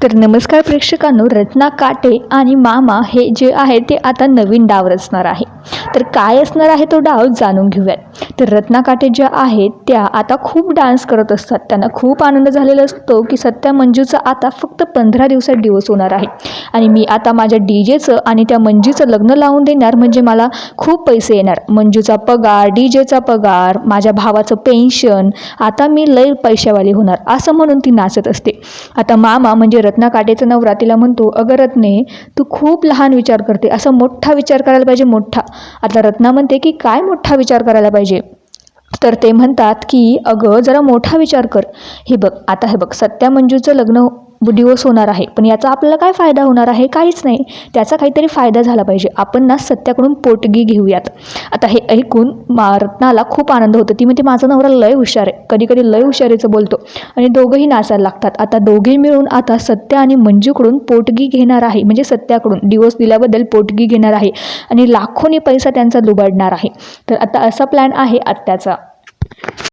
तर नमस्कार प्रेक्षकांनो रत्ना काटे आणि मामा हे जे आहे ते आता नवीन डाव रचणार आहे. तर काय असणार आहे तो डाव जाणून घेऊयात. तर रत्ना काटे ज्या आहेत त्या आता खूप डान्स करत असतात. त्यांना खूप आनंद झालेला असतो की सत्या मंजूचा आता फक्त पंधरा दिवसात दिवस होणार आहे. आणि मी आता माझ्या डी जेचं आणि त्या मंजूचं लग्न लावून देणार म्हणजे मला खूप पैसे येणार. मंजूचा पगार डी जेचा पगार माझ्या भावाचं पेन्शन आता मी लय पैशावाली होणार असं म्हणून ती नाचत असते. आता मामा म्हणजे रत्ना काटेचा नवरा तिला म्हणतो अगं रत्ने तू खूप लहान विचार करते असा मोठा विचार करायला पाहिजे मोठा. आता रत्ना म्हणते की काय मोठा विचार करायला पाहिजे? तर ते म्हणतात की अगं जरा मोठा विचार कर. हे बघ आता हे बघ सत्या मंजूचं लग्न डिवोर्स होणार आहे. पण याचा आपल्याला काय फायदा होणार आहे? काहीच नाही. त्याचा काहीतरी फायदा झाला पाहिजे. आपण ना सत्याकडून पोटगी घेऊयात. आता हे ऐकून मा रत्नाला खूप आनंद होतो. ती म्हणते माझा नवरा लय हुशार आहे. कधी कधी लय हुशारीचं बोलतो आणि दोघंही नाचायला लागतात. आता दोघे मिळून आता सत्या आणि मंजूकडून पोटगी घेणार आहे. म्हणजे सत्याकडून डिवोर्स दिल्याबद्दल पोटगी घेणार आहे आणि लाखोनी पैसा त्यांचा लुबाडणार आहे. तर आता असा प्लॅन आहे आत्याचा.